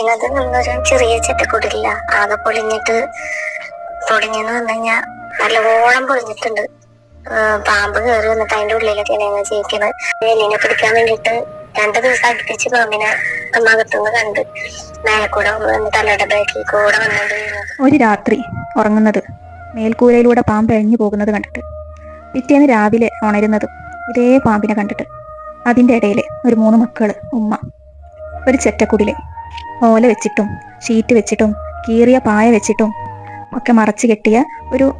ഇരിക്കുന്നത് നമ്മളൊരു ചെറിയ ചെറ്റക്കുടില്ല ആകെ പൊളിഞ്ഞിട്ട് പൊളിഞ്ഞെന്ന് പറഞ്ഞു കഴിഞ്ഞാൽ നല്ലവോളം പൊളിഞ്ഞിട്ടുണ്ട്. പാമ്പ് കയറി വന്നിട്ട് അതിന്റെ ഉള്ളിലൊക്കെയാണ് ഞങ്ങൾ ജീവിക്കുന്നത് എല്ലിനെ പിടിക്കാൻ വേണ്ടിയിട്ട് രണ്ടു ദിവസം അടുപ്പിച്ച് പാമ്പിനെ അമ്മകത്തുനിന്ന് കണ്ട് മേലക്കൂടെ കൂടെ വന്ന് തലയുടെ ബാക്കിൽ കൂടെ വന്നിട്ട് ഒരു രാത്രി ഉറങ്ങുന്നത്. മേൽക്കൂരയിലൂടെ പാമ്പ് എഴിഞ്ഞു പോകുന്നത് കണ്ടിട്ട്. പിറ്റേന്ന് രാവിലെ ഉണരുന്നതും ഇതേ പാമ്പിനെ കണ്ടിട്ട്. അതിന്റെ ഇടയിൽ ഒരു മൂന്ന് മക്കൾ ഉമ്മ. ഒരു ചെറ്റക്കുടിൽ. ഓല വെച്ചിട്ടും ഷീറ്റ് വെച്ചിട്ടും കീറിയ പായ വെച്ചിട്ടും ഒക്കെ മറച്ചു കെട്ടിയ ഒരു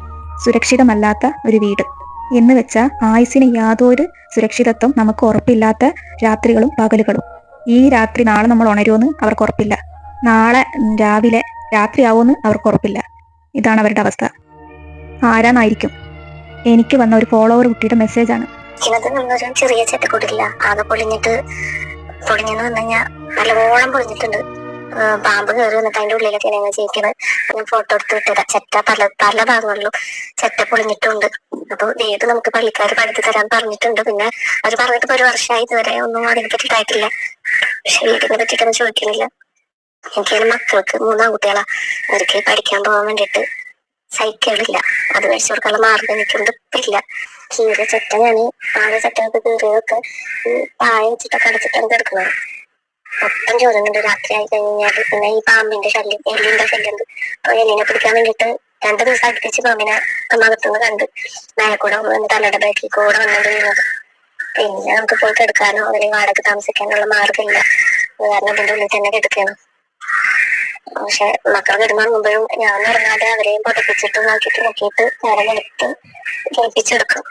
സുരക്ഷിതമല്ലാത്ത ഒരു വീട്. എന്ന് വെച്ചാൽ ആയുസിന് യാതൊരു സുരക്ഷിതത്വം നമുക്ക് ഉറപ്പില്ലാത്ത രാത്രികളും പകലുകളും. ഈ രാത്രി നാളെ നമ്മൾ ഉണരുമെന്ന് അവർക്ക് ഉറപ്പില്ല. നാളെ രാവിലെ രാത്രിയാവുമെന്ന് അവർക്ക് ഉറപ്പില്ല. ഇതാണ് അവരുടെ അവസ്ഥ. ആരാന്നായിരിക്കും? എനിക്ക് വന്ന ഒരു ഫോളോവർ കുട്ടിയുടെ മെസ്സേജാണ് ആണ്. ചെറിയ ചെറ്റക്കുടില്ല ആകെ പൊളിഞ്ഞിട്ട് പൊളിഞ്ഞെന്ന് പറഞ്ഞു കഴിഞ്ഞാൽ നല്ലവോളം പൊളിഞ്ഞിട്ടുണ്ട്. പാമ്പ് കയറി വന്നിട്ട് അതിന്റെ ഉള്ളിലൊക്കെയാണ് ഞങ്ങൾ ജീവിക്കുന്നത് ഞാൻ ഫോട്ടോ എടുത്ത് വിട്ടതാ ചെറ്റ പല പല ഭാഗങ്ങളിലും ചെറ്റ പൊളിഞ്ഞിട്ടുണ്ട്. അപ്പൊ വീട് നമുക്ക് പള്ളിക്കാർ പണിത് തരാൻ പറഞ്ഞിട്ടുണ്ട്. പിന്നെ അവർ പറഞ്ഞിട്ട് ഒരു വർഷമായി ഇതുവരെ ഒന്നും അതിനെ പറ്റിയിട്ടായിട്ടില്ല. പക്ഷെ വീടിനെ പറ്റിയിട്ടൊന്നും ചോദിക്കുന്നില്ല. എനിക്ക് മക്കൾക്ക് മൂന്നാൺകുട്ടികളാ അവർക്ക് പഠിക്കാൻ പോകാൻ വേണ്ടിയിട്ട് സൈക്കിളില്ല അത് കഴിച്ചു കൊടുക്കാനുള്ള മാർഗം എനിക്കുണ്ട്. ഇല്ല. കീറിയ ചെറ്റ ഞാൻ ആകെ ചെറ്റൊക്കെ കീറിയതൊക്കെ പായ വെച്ചിട്ടൊക്കെ അടച്ചിട്ടാണ് കിടക്കുന്നത്. മൊത്തം ചോരുന്നുണ്ട് രാത്രി ആയി കഴിഞ്ഞാൽ പിന്നെ ഈ പാമ്പിന്റെ ശല്യം എല്ലിന്റെ ശല്യം. അപ്പൊ എല്ലിനെ പിടിക്കാൻ വേണ്ടിട്ട് രണ്ടു ദിവസം അടുപ്പിച്ച് പാമ്പിനെ അമ്മകത്തുനിന്ന് കണ്ട് മേലക്കൂടെ കൂടെ വന്ന് തലയുടെ ബാക്കിൽ കൂടെ വന്നത് വീണത് പിന്നെ നമുക്ക് പോയി കിടക്കാനോ അല്ലെങ്കിൽ വാടക താമസിക്കാനുള്ള മാർഗമില്ല. കാരണം ഇതിന്റെ ഉള്ളിൽ തന്നെ കിടക്കണം. പക്ഷെ മക്കൾ കിടന്നുറങ്ങുമ്പോഴും ഞാൻ ഇറങ്ങാതെ അവരെയും പൊട്ടിപ്പിച്ചിട്ട് നോക്കിയിട്ട് നോക്കിയിട്ട് നേരം എടുത്ത് കേൾപ്പിച്ചെടുക്കും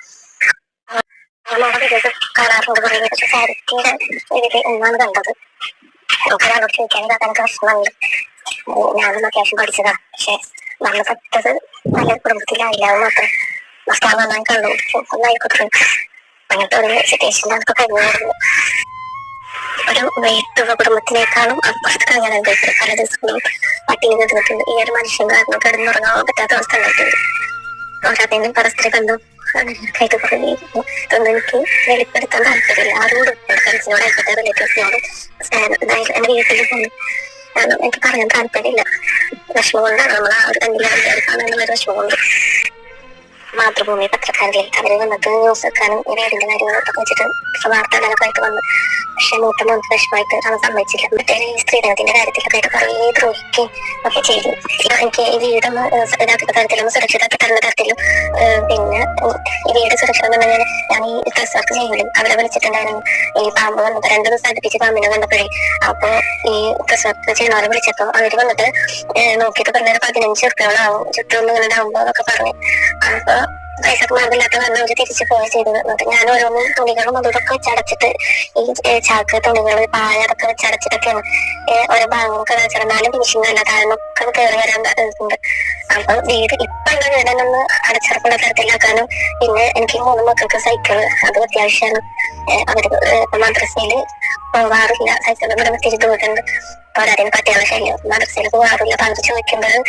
നമ്മുടെ വീഡിയോസ് കാണാറുണ്ട്. കുറേ പക്ഷെ സാരിയുടെ ഇതിൽ ഒന്നാണ് കണ്ടത്. നമുക്ക് ഒരാളോട് ചോദിക്കാൻ എനിക്ക് വിഷമമുണ്ട്. ഞാനും അത്യാവശ്യം പഠിച്ചതാ. പക്ഷെ നല്ല പറ്റത് നല്ല കുടുംബത്തിലായില്ല. അത് മാത്രം ഭർത്താവ് നന്നായി കണ്ടു ഒന്നായിക്കോട്ടെ. അങ്ങനത്തെ ഒരു സിറ്റുവേഷനിലാണ് കഴിഞ്ഞു ഒരു വെയിറ്റുള്ള കുടുംബത്തിനേക്കാളും അപ്പുറത്ത് ഞാൻ ഉണ്ടായിട്ട് പല ദിവസങ്ങളും പട്ടിണി നിന്നിട്ടുണ്ട് ഈ ഒരു മനുഷ്യൻ കാരണം കിടന്നുറങ്ങാൻ പറ്റാത്ത അവസ്ഥ ഉണ്ടായിട്ടുണ്ട്. അവരതിനും പരസ്പരം കണ്ടു ഇരുന്നു. ഇതൊന്നും എനിക്ക് വെളിപ്പെടുത്താൻ താല്പര്യമില്ല ആരോടും ഫ്രണ്ട്സിനോടായിക്കോട്ടെ റിലേറ്റീവ്സിനോടും എന്റെ വീട്ടിൽ പോകുന്നു എനിക്ക് പറയാൻ താല്പര്യമില്ല വിഷമം കൊണ്ടാണ് നമ്മൾ ആ ഒരു കണ്ടില്ല കാണാനുള്ള വിഷമം കൊണ്ട് മാതൃഭൂമി പത്രക്കാരിലെ അവർ വന്നിട്ട് ന്യൂസ് വെക്കാനും ഈ അതിന്റെ കാര്യങ്ങളൊക്കെ വെച്ചിട്ട് വാർത്ത ഇടാനൊക്കെ ആയിട്ട് വന്നു. പക്ഷെ മൂത്ത മൂന്ന് വിഷമമായിട്ട് അവൻ സമ്മതിച്ചില്ല. മറ്റേ സ്ത്രീധനത്തിന്റെ കാര്യത്തിലൊക്കെ ആയിട്ട് കുറേ ദ്രോഹിക്കുകയും ഒക്കെ ചെയ്തു. എനിക്ക് ഈ വീടൊന്ന് ഇതാക്കുന്ന തരത്തിലും സുരക്ഷിതാക്കി തരുന്ന തരത്തിലും പിന്നെ ഈ വീട് സുരക്ഷിതം എന്നുണ്ടെങ്കിൽ ഞാൻ ഈ ഡ്രസ് വർക്ക് ചെയ്യുമ്പോഴും അവരെ വിളിച്ചിട്ടുണ്ടായിരുന്നു. ഈ പാമ്പ് വന്നപ്പോ രണ്ടു ദിവസം അടുപ്പിച്ച് പാമ്പിനെ കണ്ടപ്പോഴേ അപ്പൊ ഈ ഡ്രസ് വർക്ക് ചെയ്യുന്നവരെ വിളിച്ചപ്പോ അവർ വന്നിട്ട് നോക്കിയിട്ട് പറഞ്ഞൊരു പതിനഞ്ച് റുപ്യോളാവും ചുറ്റും ഇങ്ങനെ ഉണ്ടാവുമ്പോ എന്നൊക്കെ പറഞ്ഞു. അപ്പൊ പൈസക്ക് മാർഗമില്ലാത്ത കാരണം അവർ തിരിച്ചു പോവുക ചെയ്തത്. എന്നിട്ട് ഞാൻ ഓരോന്ന് തുണികളും ഇതൊക്കെ വെച്ചടച്ചിട്ട് ഈ ചാക്ക് തുണികൾ പായ അതൊക്കെ വെച്ചടച്ചിട്ടൊക്കെയാണ്. ഓരോ ഭാഗങ്ങളൊക്കെ വെച്ചിരുന്നാലും ഫിനിഷിംഗ് അല്ല ഒക്കെ കയറി വരാൻ ഇതുണ്ട്. അപ്പൊ വീട് ഇപ്പൊ ഉള്ള വീടിനൊന്ന് അടച്ചിറപ്പുള്ള തരത്തിലാക്കാനും പിന്നെ എനിക്ക് മൂന്ന് മക്കൾക്ക് സൈക്കിൾ അത് അത്യാവശ്യമാണ് അവർ മദ്രസയിൽ പോവാറില്ല. സൈക്കിൾ ഇവിടെ ഒത്തിരി അപ്പൊ അതിന് പട്ടികളെ ശല്യം മദ്രസയിൽ പോവാറില്ല. അപ്പൊ അവർ ചോദിക്കുമ്പോൾ നമ്മൾ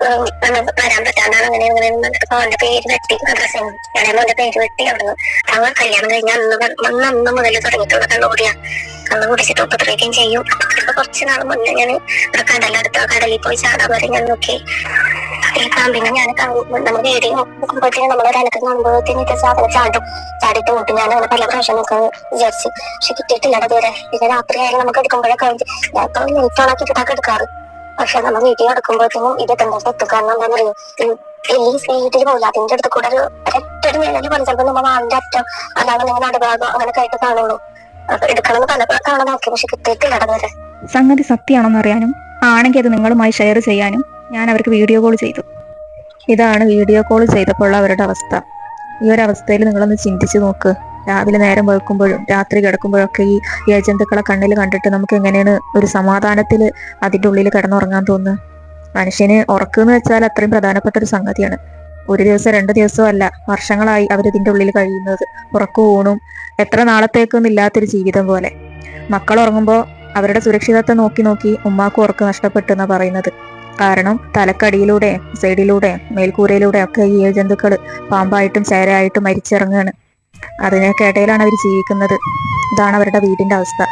വരാൻ പറ്റാണ്ടാണ് അങ്ങനെ അങ്ങനെ അവന്റെ പേര് വെട്ടി മദ്രസയിൽ ഞാൻ അവന്റെ പേര് വെട്ടി അവിടുന്ന് അവൻ കല്യാണം കഴിഞ്ഞ അന്ന് അന്ന് അന്ന് മുതൽ തുടങ്ങിയിട്ടുള്ള കണ്ണുകൂടിയാ കണ്ണു കുടിച്ചിട്ട് ഉപദ്രവിക്കുകയും ചെയ്യും അപ്പൊ കുറച്ച് നാൾ മുന്നേ ഞാൻ ഇവിടെ കടലടുത്ത കടലിൽ പോയി ചാടാൻ വരെ ഞാൻ നോക്കി ഈ പാമ്പിനെ ഞാൻ നമ്മുടെ ഏരിയ നോക്കുമ്പോഴത്തേക്കും നമ്മൾ ഒരനക്കം കാണുമ്പോഴത്തേക്കും ഇത് സാധനം ചാടും ചാടിട്ട് മുട്ടും ഞാൻ അങ്ങനെ പല പ്രാവശ്യം നോക്കാൻ വിചാരിച്ചു പക്ഷെ കിട്ടിയിട്ടില്ല അതുവരെ പിന്നെ രാത്രി ആയാലും നമുക്ക് എടുക്കുമ്പോഴൊക്കെ ഞാൻ ഇപ്പൊ ലേറ്റ് ആണാക്കി എടുക്കാറ് പക്ഷെ നമ്മൾ വീട്ടിൽ എടുക്കുമ്പോഴത്തേനും ഇത് എന്താ എത്തും കാരണം എന്താണെന്നറിയോ ഈ വീട്ടിൽ പോകില്ല അതിന്റെ അടുത്ത് കൂടെ ഒരു ഒരൊറ്റൊരു നിഴൽ പോലെ ചിലപ്പോൾ നമ്മൾ വാളിന്റെ അറ്റം അല്ലാതെ നിങ്ങൾ നടുഭാഗം അങ്ങനെ ആയിട്ട് കാണുള്ളൂ. എടുക്കണമെന്ന് പല തവണ നോക്കി പക്ഷെ കിട്ടിയിട്ടില്ല അതുവരെ സംഗതി സത്യമാണെന്ന് അറിയാനും ആണെങ്കിൽ അത് നിങ്ങളുമായി ഷെയർ ചെയ്യാനും ഞാൻ അവർക്ക് വീഡിയോ കോൾ ചെയ്തു. ഇതാണ് വീഡിയോ കോൾ ചെയ്തപ്പോൾ അവരുടെ അവസ്ഥ. ഈ ഒരു അവസ്ഥയിൽ നിങ്ങളൊന്ന് ചിന്തിച്ചു നോക്ക്. രാവിലെ നേരം വെക്കുമ്പോഴും രാത്രി കിടക്കുമ്പോഴൊക്കെ ഈ ഏജന്തുക്കളെ കണ്ണിൽ കണ്ടിട്ട് നമുക്ക് എങ്ങനെയാണ് ഒരു സമാധാനത്തിൽ അതിന്റെ ഉള്ളിൽ കിടന്നുറങ്ങാൻ തോന്നുന്നത് മനുഷ്യന് ഉറക്കെന്ന് വെച്ചാൽ അത്രയും പ്രധാനപ്പെട്ട ഒരു സംഗതിയാണ്. ഒരു ദിവസം രണ്ട് അല്ല വർഷങ്ങളായി അവർ ഇതിന്റെ ഉള്ളിൽ കഴിയുന്നത്. ഉറക്കവും ഊണും എത്ര നാളത്തേക്കൊന്നും ഇല്ലാത്തൊരു ജീവിതം പോലെ. മക്കൾ ഉറങ്ങുമ്പോൾ അവരുടെ സുരക്ഷിതത്വം നോക്കി നോക്കി ഉമ്മാക്കും ഉറക്ക് നഷ്ടപ്പെട്ടു എന്നാ പറയുന്നത്. കാരണം തലക്കടിയിലൂടെ സൈഡിലൂടെ മേൽക്കൂരയിലൂടെ ഒക്കെ ഈ ജന്തുക്കൾ പാമ്പായിട്ടും ചേരയായിട്ടും മരിച്ചിറങ്ങുകയാണ് അതിനൊക്കെ ഇടയിലാണ് അവർ ജീവിക്കുന്നത്. ഇതാണ് അവരുടെ വീടിന്റെ അവസ്ഥ.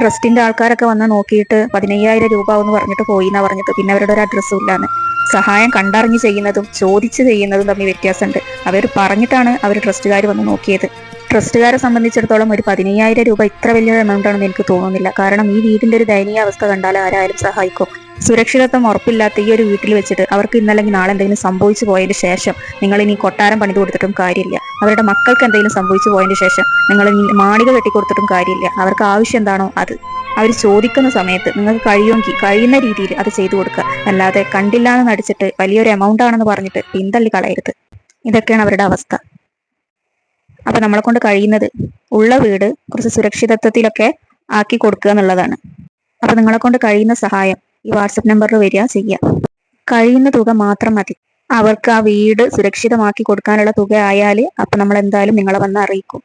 ട്രസ്റ്റിന്റെ ആൾക്കാരൊക്കെ വന്ന് നോക്കിയിട്ട് പതിനയ്യായിരം രൂപ എന്ന് പറഞ്ഞിട്ട് പോയി എന്നാ പറഞ്ഞത്. പിന്നെ അവരുടെ ഒരു അഡ്രസ്സും ഇല്ലാന്ന്. സഹായം കണ്ടറിഞ്ഞ് ചെയ്യുന്നതും ചോദിച്ചു ചെയ്യുന്നതും തമ്മിൽ വ്യത്യാസമുണ്ട്. അവർ പറഞ്ഞിട്ടാണ് അവർ ട്രസ്റ്റുകാർ വന്ന് നോക്കിയത്. ട്രസ്റ്റുകാരെ സംബന്ധിച്ചിടത്തോളം ഒരു പതിനയ്യായിരം രൂപ ഇത്ര വലിയ എമൗണ്ട് ആണെന്ന് എനിക്ക് തോന്നുന്നില്ല. കാരണം ഈ വീടിന്റെ ഒരു ദയനീയ അവസ്ഥ കണ്ടാൽ ആരായാലും സഹായിക്കും. സുരക്ഷിതത്വം ഉറപ്പില്ലാത്ത ഈ ഒരു വീട്ടിൽ വെച്ചിട്ട് അവർക്ക് ഇന്നല്ലെങ്കിൽ നാളെ എന്തെങ്കിലും സംഭവിച്ചു പോയതിന് ശേഷം നിങ്ങൾ ഇനി കൊട്ടാരം പണിത് കൊടുത്തിട്ടും കാര്യമില്ല. അവരുടെ മക്കൾക്ക് എന്തെങ്കിലും സംഭവിച്ചു പോയതിന് ശേഷം നിങ്ങൾ മാളിക കെട്ടിക്കൊടുത്തിട്ടും കാര്യമില്ല. അവർക്ക് ആവശ്യം എന്താണോ അത്. അവർ ചോദിക്കുന്ന സമയത്ത് നിങ്ങൾക്ക് കഴിയുമെങ്കിൽ കഴിയുന്ന രീതിയിൽ അത് ചെയ്തു കൊടുക്കുക. അല്ലാതെ കണ്ടില്ല എന്ന് നടിച്ചിട്ട് വലിയൊരു എമൗണ്ട് ആണെന്ന് പറഞ്ഞിട്ട് പിന്തള്ളി കളയരുത്. ഇതൊക്കെയാണ് അവരുടെ അവസ്ഥ. അപ്പൊ നമ്മളെ കൊണ്ട് കഴിയുന്നത് ഉള്ള വീട് കുറച്ച് സുരക്ഷിതത്വത്തിലൊക്കെ ആക്കി കൊടുക്കുക എന്നുള്ളതാണ്. അപ്പൊ നിങ്ങളെ കൊണ്ട് കഴിയുന്ന സഹായം ഈ വാട്സപ്പ് നമ്പറിൽ വരിക ചെയ്യുക. കഴിയുന്ന തുക മാത്രം മതി. അവർക്ക് ആ വീട് സുരക്ഷിതമാക്കി കൊടുക്കാനുള്ള തുക ആയാൽ അപ്പൊ നമ്മൾ എന്തായാലും നിങ്ങളെ വന്ന് അറിയിക്കും.